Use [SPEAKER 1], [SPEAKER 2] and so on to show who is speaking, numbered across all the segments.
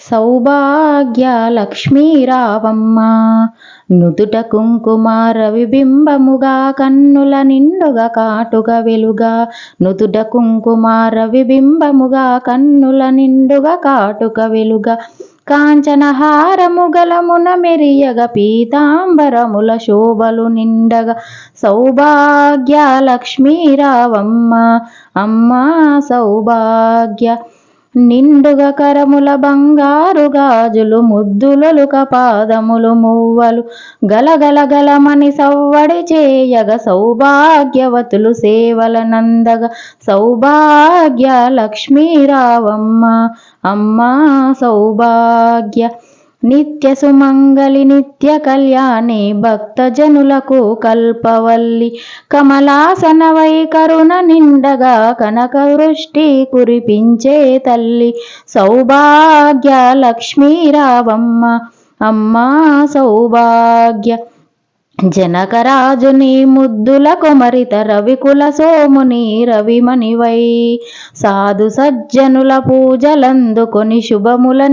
[SPEAKER 1] సౌభాగ్య లక్ష్మీరావమ్మ నుదుట కుంకుమ రవిబింబముగా కన్నుల నిండుగా కాటుగా వెలుగా నుదుట కుంకుమ రవిబింబముగా కన్నుల నిండుగా కాటుక వెలుగా కాంచనహారము గలమున మెరియగ పీతాంబరముల శోభలు నిండగా సౌభాగ్య లక్ష్మీరావమ్మ అమ్మ సౌభాగ్య నిండుగ కరముల బంగారు గాజులు ముద్దులలు పాదములు మువ్వలు గలగల గలమని సవ్వడి చేయగ సౌభాగ్యవతులు సేవల నందగ. సౌభాగ్య లక్ష్మీరావమ్మ అమ్మా సౌభాగ్య నిత్య సుమంగళి నిత్య కళ్యాణి భక్తజనులకు కల్పవల్లి కమలాసన వైకరుణ నిండగా కనక వృష్టి కురిపించే తల్లి సౌభాగ్య లక్ష్మీరావమ్మ అమ్మా సౌభాగ్య జనకరాజుని ముద్దుల కుమరిత రవికుల సోముని రవిమణివై సాధు సజ్జనుల పూజలందుకొని శుభముల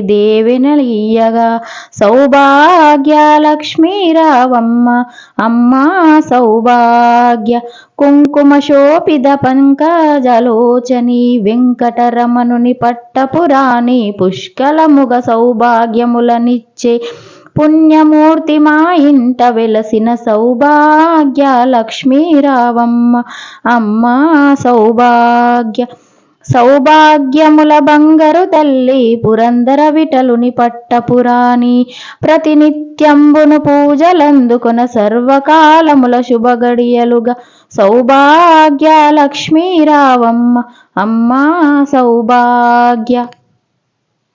[SPEAKER 1] దేవినలీయగా. సౌభాగ్య లక్ష్మీరావమ్మ అమ్మా సౌభాగ్య. కుంకుమ శోభిత పంకజలోచని వెంకటరమణుని పట్టపురాణి పుష్కలముగ సౌభాగ్యములనిచ్చే. పుణ్యమూర్తి మా ఇంట వెలసిన సౌభాగ్య లక్ష్మీరావమ్మ. అమ్మ సౌభాగ్య. సౌభాగ్యముల బంగరు తల్లి పురందర విటలుని పట్టపురాణి ప్రతినిత్యంబును పూజలందుకొన సర్వకాలముల శుభగడియలుగా. సౌభాగ్య లక్ష్మీరావమ్మ. అమ్మా సౌభాగ్య.